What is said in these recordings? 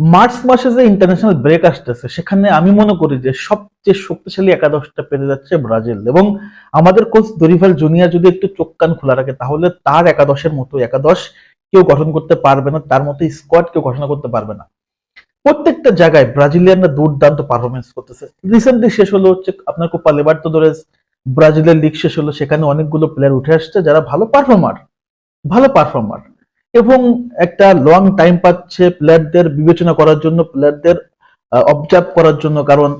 March মাসে যে international break আসতেছে, সেখানে আমি মনে করি যে সবচেয়ে শক্তিশালী একাদশটা পেরে যাচ্ছে ব্রাজিল। এবং আমাদের কোচ দরিভাল জুনিয়র যদি একটু চোখ কান খোলা রাখে, তাহলে তার একাদশের মতো একাদশ কেউ গঠন করতে পারবে না, তার মতো স্কোয়াড কেউ ঘোষণা করতে পারবে না। প্রত্যেকটা জায়গায় ব্রাজিলিয়ানরা দুর্দান্ত পারফরমেন্স করতেছে। রিসেন্টলি শেষ হলো হচ্ছে আপনার কোপা লিবার্তাদোরেস ব্রাজিলের লিগ শেষ হলো, সেখানে অনেকগুলো প্লেয়ার উঠে আসছে যারা ভালো পারফর্মার ভালো পারফর্মার এবং একটা লং টাইম পাচ্ছে প্লেয়ারদের বিবেচনা করার জন্য প্লেয়ারদের অবজার্ভ করার জন্য। কারণ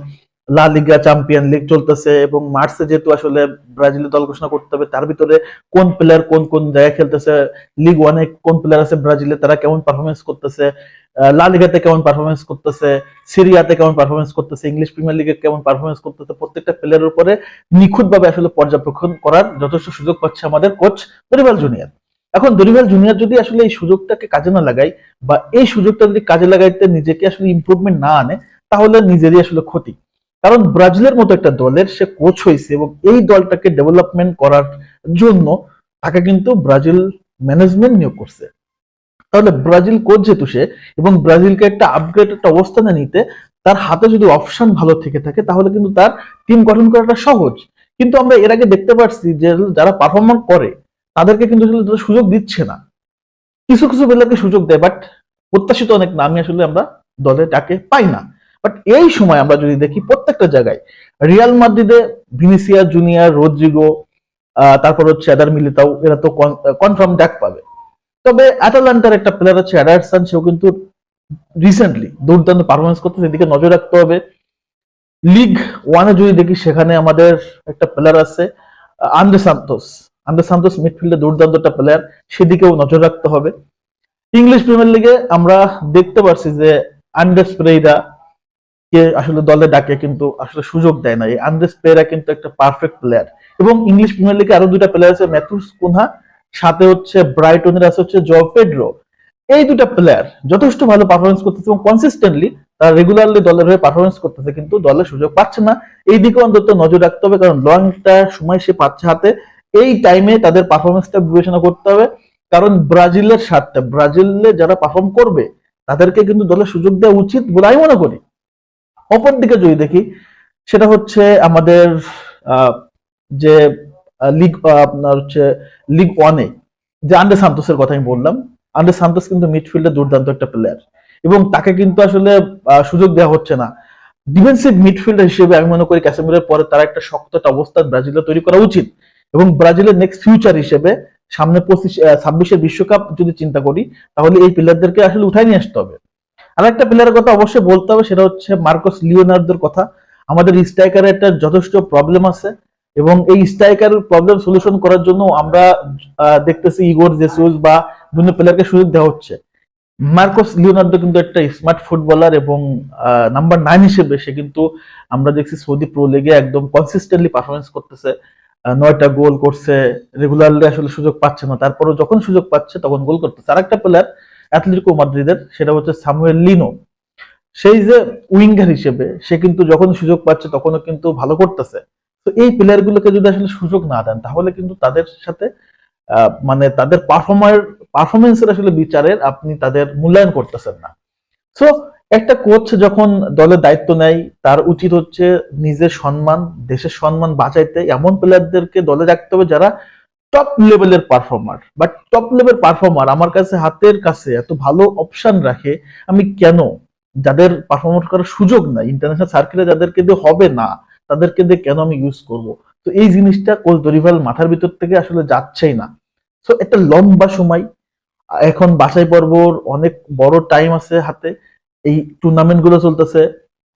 লা লিগা চ্যাম্পিয়ন লিগ চলতেছে এবং মার্চে যেহেতু আসলে ব্রাজিলের দল ঘোষণা করতে হবে, তার ভিতরে কোন প্লেয়ার কোন কোন জায়গায় খেলতেছে লিগ ওয়ানে কোন প্লেয়ার আছে ব্রাজিলে তারা কেমন পারফরমেন্স করতেছে লা লিগাতে কেমন পারফরমেন্স করতেছে সিরিয়াতে কেমন পারফরমেন্স করতেছে ইংলিশ প্রিমিয়ার লিগে কেমন পারফরমেন্স করতেছে, প্রত্যেকটা প্লেয়ারের উপরে নিখুঁতভাবে আসলে পর্যবেক্ষণ করার যথেষ্ট সুযোগ পাচ্ছে আমাদের কোচ পরিবার জুনিয়র এখন দরিবাল জুনিয়র যদি আসলে এই সুযোগটাকে কাজে না লাগাই বা এই সুযোগটা যদি কাজে লাগাইতে নিজেকে আসলে ইমপ্রুভমেন্ট না আনে, তাহলে নিজেরই আসলে ক্ষতি। কারণ ব্রাজিলের মতো একটা দলের সে কোচ হয়েছে এবং এই দলটাকে ডেভেলপমেন্ট করার জন্য তাকে কিন্তু ব্রাজিল ম্যানেজমেন্ট নিয়োগ করছে। তাহলে ব্রাজিল কোচ যেহেতু সে এবং ব্রাজিলকে একটা আপগ্রেড একটা অবস্থানে নিতে তার হাতে যদি অপশন ভালো থেকে থাকে, তাহলে কিন্তু তার টিম গঠন করাটা সহজ। কিন্তু আমরা এর আগে দেখতে পাচ্ছি যে যারা পারফরমেন্স করে তাদেরকে কিন্তু সুযোগ দিচ্ছে না। কিছু কিছু প্লেয়ারকে সুযোগ দেয় বাট প্রত্যাশিত অনেক নামই আসলে আমরা দলে ডাকে পাই না। বাট এই সময় আমরা যদি দেখি প্রত্যেকটা জায়গায়, রিয়াল মাদ্রিদে ভিনিসিয়া জুনিয়র রোদ্রিগো তারপর হচ্ছে অ্যাডার মিলিতাও, এরা তো কনফার্ম ডাক পাবে। তবে অ্যাটালান্টার একটা প্লেয়ার আছে অ্যাডারসন, সেও কিন্তু রিসেন্টলি দুর্দান্ত পারফরমেন্স করতে সেদিকে নজর রাখতে হবে। লিগ ওয়ানে যদি দেখি, সেখানে আমাদের একটা প্লেয়ার আছে আন্দ্রে সান্তোস। আন্দ্রে সান্তোস মিডফিল্ডে দুর্দান্ত একটা প্লেয়ার সেদিকেও নজর রাখতে হবে। ইংলিশ প্রিমিয়ার লিগে আমরা দেখতে পারছি যে আন্ড্রেস পেরেইরা কে আসলে দলে ডাকে কিন্তু আসলে সুযোগ দেয় না। এই আন্দ্রেস পেরেরা কিন্তু একটা পারফেক্ট প্লেয়ার এবং ইংলিশ প্রিমিয়ার লিগে আরও দুইটা প্লেয়ার আছে ম্যাথুস কুনহা সাথে হচ্ছে ব্রাইটনের আছে হচ্ছে জো পেড্রো এই দুটা প্লেয়ার যথেষ্ট ভালো পারফরমেন্স করতেছে এবং কনসিস্টেন্টলি তারা রেগুলারলি দলের হয়ে পারফরমেন্স করতেছে, কিন্তু দলের সুযোগ পাচ্ছে না। এই দিকে অন্তত নজর রাখতে হবে, কারণ লং একটা সময় সে পাচ্ছে হাতে। এই টাইমে তাদের পারফরমেন্সটা বিবেচনা করতে হবে। কারণ ব্রাজিলের সাথে ব্রাজিলে যারা পারফর্ম করবে, তাদেরকে কিন্তু দলের সুযোগ দেওয়া উচিত বলে আমি মনে করি। অপর দিকে যদি দেখি, সেটা হচ্ছে আমাদের যে লিগ আপনার হচ্ছে লিগ ওয়ানে যে আন্ডে সান্তোসের কথা আমি বললাম আন্ডে সান্তোস কিন্তু মিডফিল্ডে দুর্দান্ত একটা প্লেয়ার এবং তাকে কিন্তু আসলে সুযোগ দেওয়া হচ্ছে না। ডিফেন্সিভ মিডফিল্ডার হিসেবে আমি মনে করি ক্যাসেমিরের পরে তার একটা শক্ত একটা অবস্থান ব্রাজিলে তৈরি করা উচিত। এবং ব্রাজিলের নেক্সট ফিউচার হিসেবে সামনে পঁচিশ ছাব্বিশের বিশ্বকাপ যদি চিন্তা করি, তাহলে এই প্লেয়ারদেরকে আসলে উঠাই নিয়ে আসতে হবে। আর একটা প্লেয়ারের কথা অবশ্যই বলতে হবে, সেটা হচ্ছে মার্কোস লিওনার্দোর কথা। আমাদের স্ট্রাইকারের একটা যথেষ্ট প্রবলেম আছে এবং এই স্ট্রাইকার প্রবলেম সলিউশন করার জন্য আমরা দেখতেছি ইগোর জেসুস বা বিভিন্ন প্লেয়ারকে সুযোগ দেওয়া হচ্ছে। মার্কোস লিওনার্দো কিন্তু একটা স্মার্ট ফুটবলার এবং নাম্বার নাইন হিসেবে সে কিন্তু আমরা দেখছি সৌদি প্রো লিগে একদম কনসিস্টেন্টলি পারফরমেন্স করতেছে। নয়টা গোল করছে রেগুলারলি আসলে সুযোগ পাচ্ছে না। তারপরে যখন সুযোগ পাচ্ছে, তখন গোল করতেছে। আর একটা প্লেয়ার অ্যাথলেটিকো মাদ্রিদের সেটা হচ্ছে সামুয়েল লিনো সেই যে উইঙ্গার হিসেবে, সে কিন্তু যখন সুযোগ পাচ্ছে, তখনও কিন্তু ভালো করতেছে। তো এই প্লেয়ার গুলোকে যদি আসলে সুযোগ না দেন, তাহলে কিন্তু তাদের সাথে মানে তাদের পারফর্মার পারফরমেন্সের আসলে বিচারের আপনি তাদের মূল্যায়ন করতেছেন না। সো একটা কোচ যখন দলের দায়িত্ব নেয়, তার উচিত হচ্ছে নিজের সম্মান, দেশের সম্মান বাঁচাইতে। এমন প্লেয়ারদেরকে দলে রাখতে হবে যারা টপ লেভেলের performer but top level performer আমার কাছে হাতের কাছে এত ভালো অপশন রাখে, আমি কেন? যাদের পারফরমেন্স করার সুযোগ নাই ইন্টারন্যাশনাল সার্কেলে যাদেরকে দিয়ে হবে না, তাদেরকে দিয়ে কেন আমি ইউজ করব? তো এই জিনিসটা কোচ দরিভাল মাথার ভিতর থেকে আসলে যাচ্ছেই না। সো একটা লম্বা সময়, এখন বাছাই পর্বর অনেক বড় টাইম আছে হাতে। এই টুর্নামেন্টগুলো চলতেছে,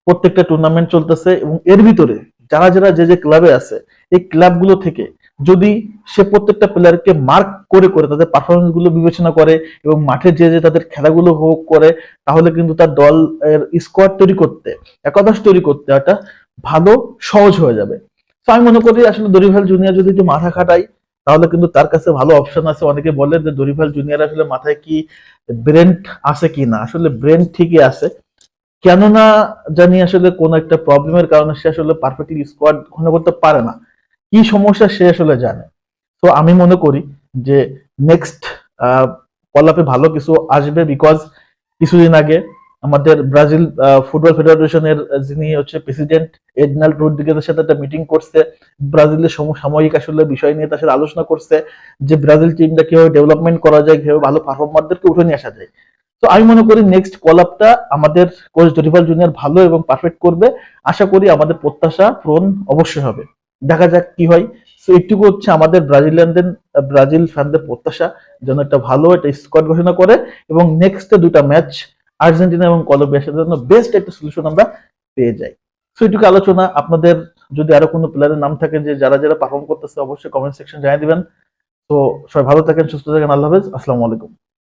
প্রত্যেকটা টুর্নামেন্ট চলতেছে এবং এর ভিতরে যারা যারা যে যে ক্লাবে আছে, এই ক্লাবগুলো থেকে যদি সে প্রত্যেকটা প্লেয়ারকে মার্ক করে করে তাদের পারফরমেন্সগুলো বিবেচনা করে এবং মাঠে যে যে তাদের খেলাগুলো হোক করে, তাহলে কিন্তু তার দল এর স্কোয়াড তৈরি করতে একাদশ তৈরি করতে একটা ভালো সহজ হয়ে যাবে। তো আমি মনে করি আসলে দরিভাল জুনিয়র যদি একটু মাথা খাটাই তাহলে কিন্তু তার কাছে ভালো অপশন আছে। অনেকে বলে যে দরিভাল জুনিয়র আসলে মাথায় কি ব্রেন আছে কি না? আসলে ব্রেন ঠিকই আছে। কেননা জানি আসলে কোন একটা প্রবলেমের কারণে সে আসলে পারফেক্টলি স্কোয়াড ঘন করতে পারে না। কি সমস্যা সে আসলে জানে। তো আমি মনে করি যে নেক্সট কলাপে ভালো কিছু আসবে বিকজ কিছুদিন আগে আমাদের ব্রাজিল ফুটবল ফেডারেশনের যিনি হচ্ছে প্রেসিডেন্ট এডনাল রোড্রিগেজের সাথে একটা মিটিং করছে। ব্রাজিলের সম- সাময়িক আসলে বিষয় নিয়ে তার সাথে আলোচনা করছে যে ব্রাজিল টিমটা কীভাবে ডেভেলপমেন্ট করা যায়, কীভাবে ভালো পারফর্মারদেরকে উঠে নিয়ে আসা যায়। তো আমি মনে করি নেক্সট কল আপটা আমাদের কোচ ডরিভাল জুনিয়র ভালো এবং পারফেক্ট করবে। আশা করি আমাদের প্রত্যাশা পূরণ অবশ্যই হবে। দেখা যাক কি হয়। তো এইটুকু হচ্ছে আমাদের ব্রাজিলিয়ানদের, ব্রাজিল ফ্যানদের প্রত্যাশা। যেন একটা ভালো একটা স্কোয়াড ঘোষণা করে এবং নেক্সট দুটা ম্যাচ আর্জেন্টিনা এবং কলম্বিয়ার সাথে জন্য বেস্ট একটা সলিউশন আমরা পেয়ে যাই। সো এটুকু আলোচনা। আপনাদের যদি আরও কোনো প্লেয়ারের নাম থাকে যে যারা যারা পারফর্ম করতেছে, অবশ্যই কমেন্ট সেকশন জানিয়ে দিবেন। তো সবাই ভালো থাকেন, সুস্থ থাকেন। আল্লাহ হাফেজ। আসসালামু আলাইকুম।